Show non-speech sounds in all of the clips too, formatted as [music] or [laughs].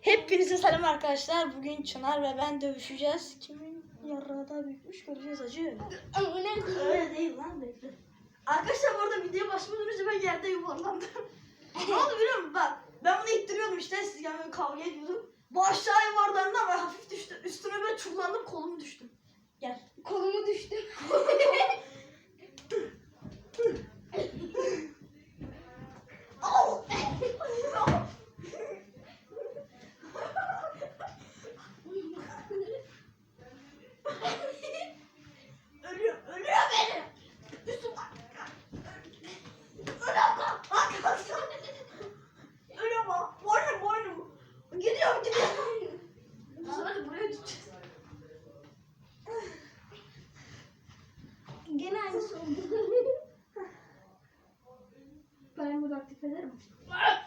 Hepinize selam arkadaşlar. Bugün Çınar ve ben dövüşeceğiz. Kimin yarrağı daha büyükmüş göreceğiz acı. Öyle değil lan bekle. Arkadaşlar bu arada video başlamadan önce ben yerde yuvarlandım. [laughs] ne oldu biliyor musun? Bak ben bunu ittiriyordum işte siz yani böyle kavga ediyordum. Bu aşağı yuvarlandı ama hafif düştü. Ben bunu aktif ederim. [laughs]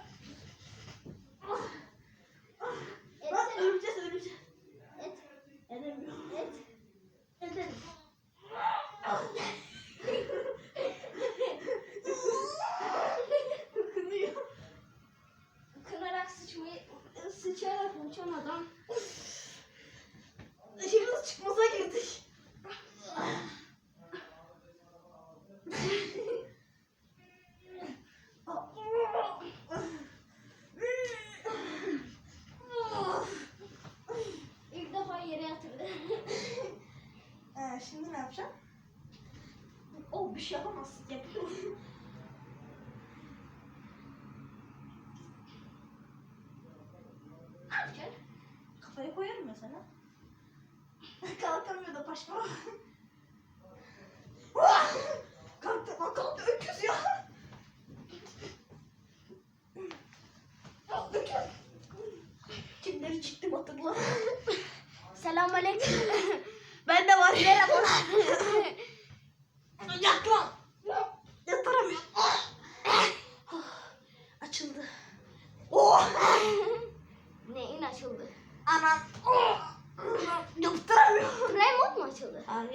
şey yapamazsın. Yapıyorum. yapacaksın? Kafaya koyarım mesela. [laughs] Kalkamıyor da başka. [laughs] kalktı, lan kalktı öküz ya. [laughs] Ya öküz. Kimleri çıktım hatırla. Selamünaleyküm. Ben de var. Merhabalar.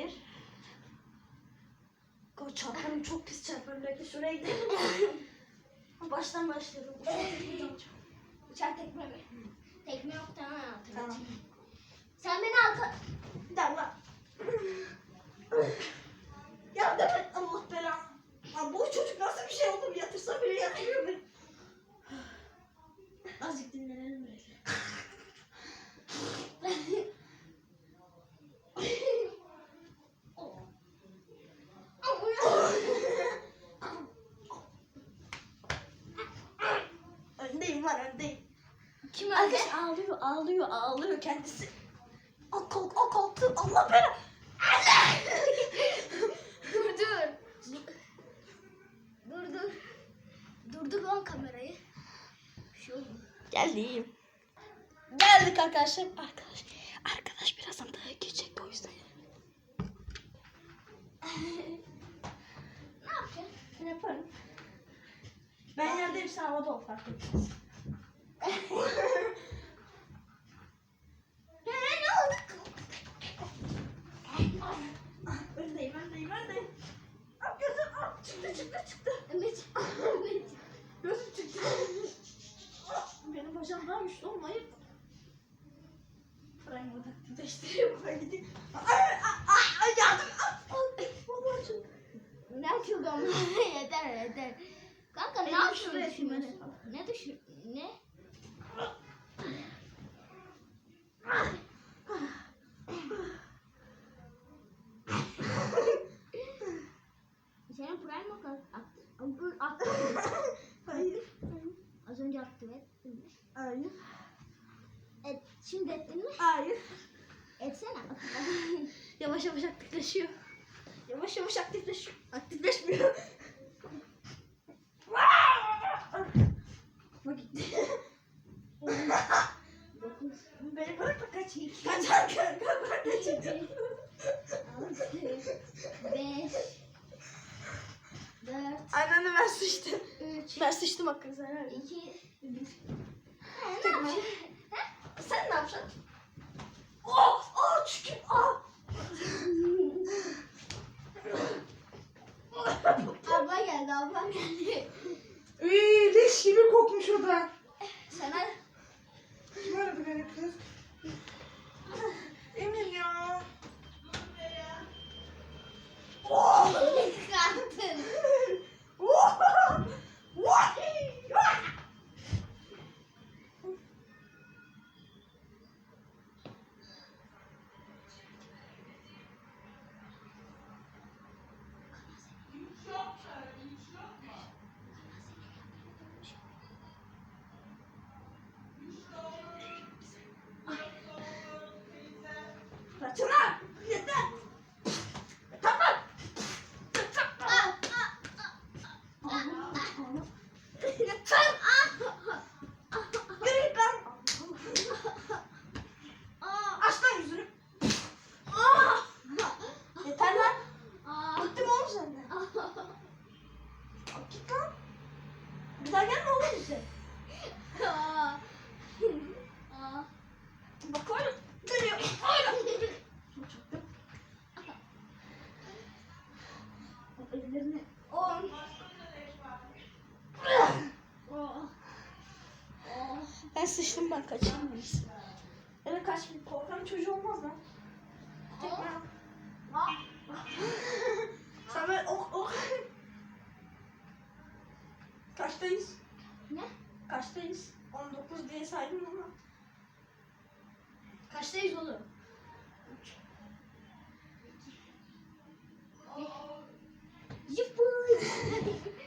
Hayır. Çarparım çok pis çarparım. Bekle şuraya gidelim. [laughs] Baştan başlayalım. Uçak tekme mi? Tekme yok tamam Tamam. Sen beni arka... Damla. ya deme Allah belanı. Ya bu çocuk nasıl bir şey oldu? Yatırsa bile yatırıyor beni. Azıcık dinlenelim böyle. öndeyim var öndeyim. Kim Arkadaş ağlıyor ağlıyor ağlıyor kendisi. O kalk o kalktı Allah belanı. dur dur. Dur dur. Durdur lan kamerayı. Şu oldu. Geldim. Geldik arkadaşlar. Arkadaş, arkadaş birazdan daha geçecek o yüzden. Ne yapacaksın? Ne yaparım? Ben yerdeyim sen havada ol fark etmez. Yeter yeter. Kanka ne yapıyorsun şimdi? şimdi. Ne düşün? Ne? Senin prime yok aktif. Aktif. Hayır. Az önce aktif ettin mi? Hayır. Et, şimdi ettin mi? Hayır. Etsene. Yavaş yavaş aktifleşiyor. Yavaş yavaş aktifleşiyor. Aktifleşmiyor. [laughs] Kafa gitti. Beni bırak da kaçayım. Kaçar bırak kaçayım. Altı. Beş. Dört. Anneanne ben sıçtım. Üç. Ben sıçtım hakkınızı helal edin. İki. Ha, ne yapacaksın? Sen ne yapacaksın? Oh! Oh çünkü! Oh! Abla geldi, ablam geldi. Iy, leş gibi kokmuş o da. La Çınar! Yeter! Yeter lan! Ah, Yeter! Yürü git lan! Aç lan yüzünü! Yeter lan! Bıktım oğlum senden. Git lan! Bir daha gelme oğlum bize. ah. Ah. Bak öyle geliyor. Öyle. Çaktım. Bak ellerini. On. Oh. Oh. Ben sıçtım ben kaçayım biz. Öyle kaç bir korkan çocuğu olmaz lan. Tek ben. Ah. [laughs] Sen böyle ok ok. Kaçtayız? Ne? Kaçtayız? 19 diye saydım ama. Kaçtayız oğlum? Yıpı. [laughs]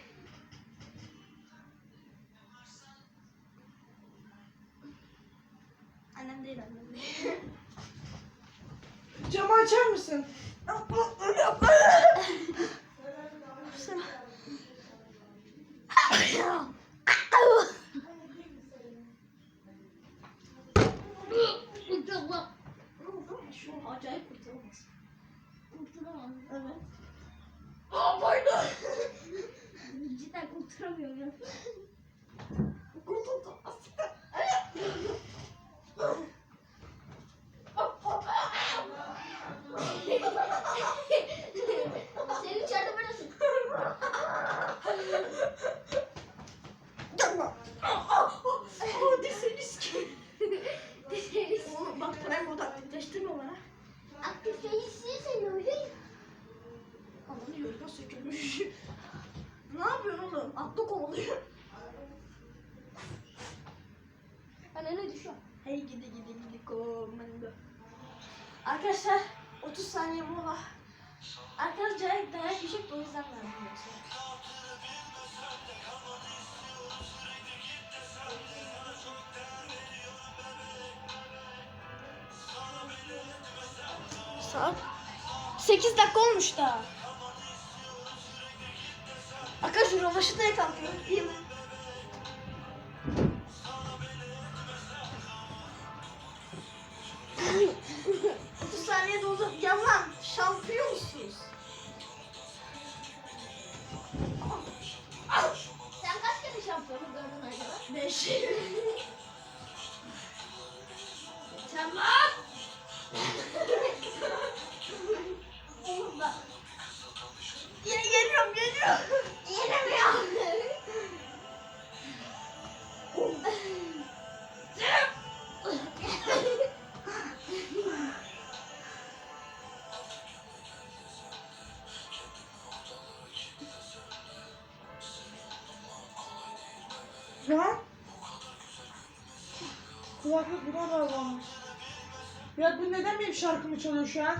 Annem değil annem. [laughs] Camı açar mısın? Şu acayip kurtulamaz. Kurtulamam. Evet. Aa pardon. Cidden kurtulamıyorum ya. Kurtuldu. Sökülmüş. ne yapıyorsun oğlum? Atlı kovalıyor. Anne düşüyor. Hey gidi gidi gidi komando. Arkadaşlar 30 saniye mola. Arkadaşlar dayak de o yüzden yoksa. Saat 8 dakika olmuş da. Arkadaşlar rovaşı da kalkıyor. Ya. Kulaklık buna bağlanmış. Ya bu neden benim şarkımı çalıyor şu an?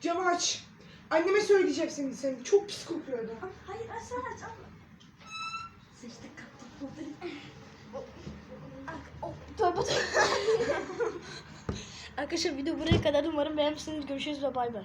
Camı aç. Anneme söyleyeceğim seni. Çok pis kokuyordu. Hayır aç sen aç abla. Sıçtık kaptık bulduk. Tövbe tövbe. [laughs] Arkadaşlar video buraya kadar umarım beğenmişsiniz. Görüşürüz ve bay bay.